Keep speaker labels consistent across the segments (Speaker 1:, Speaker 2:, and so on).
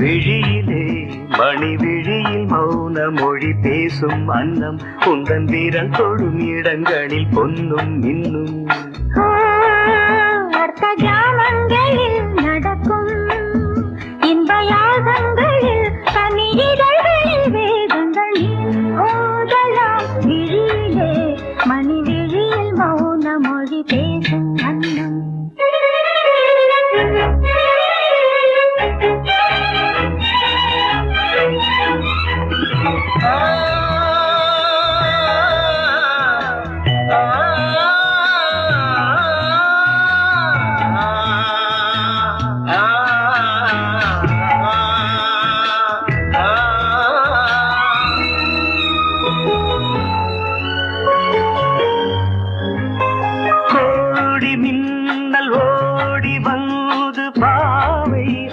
Speaker 1: விழியிலே மணி விழியில் மௌன மொழி பேசும் அன்னம் உந்தன் வீரல் தொடும் இடங்களில் பொன்னும் இன்னும்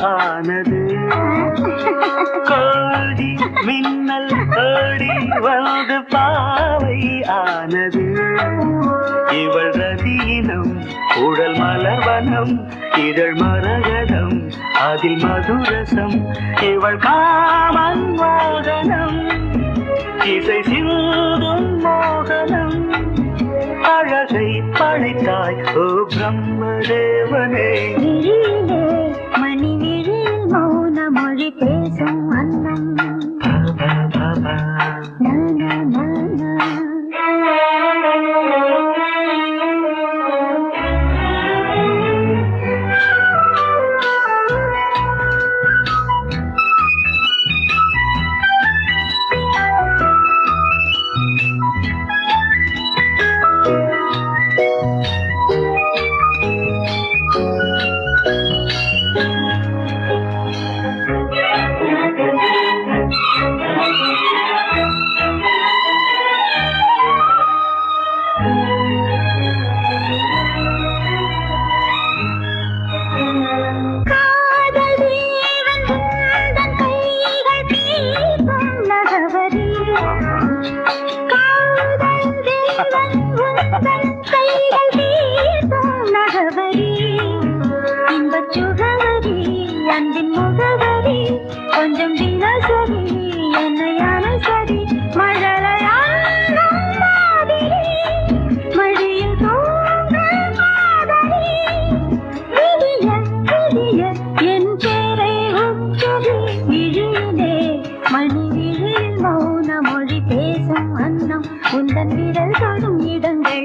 Speaker 1: ஆனது. கோழி மின்னல் ஓடி வந்து பாவை ஆனது. இவள் ரதீனம் உடல் மலர்வனம் இதழ் மரகதம் அதில் மதுரசம் இவள் காமன் வாகனம் இசை சிந்தும் மோகனம் அழகை படைத்தாய் ஓ பிரம்மதேவனே.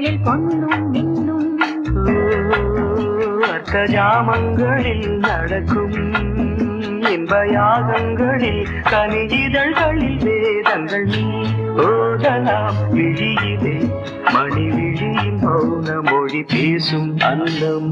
Speaker 2: இடங்களில் பொன்னும் மின்னும்
Speaker 1: அர்த்த ஜாமங்களில் நடக்கும் இன்ப யாகங்களில் கனியிதழ்களில் வேதங்கள் ஓதலாம் விழியிலே. மணி விழியின் மௌன மொழி பேசும் அந்தம்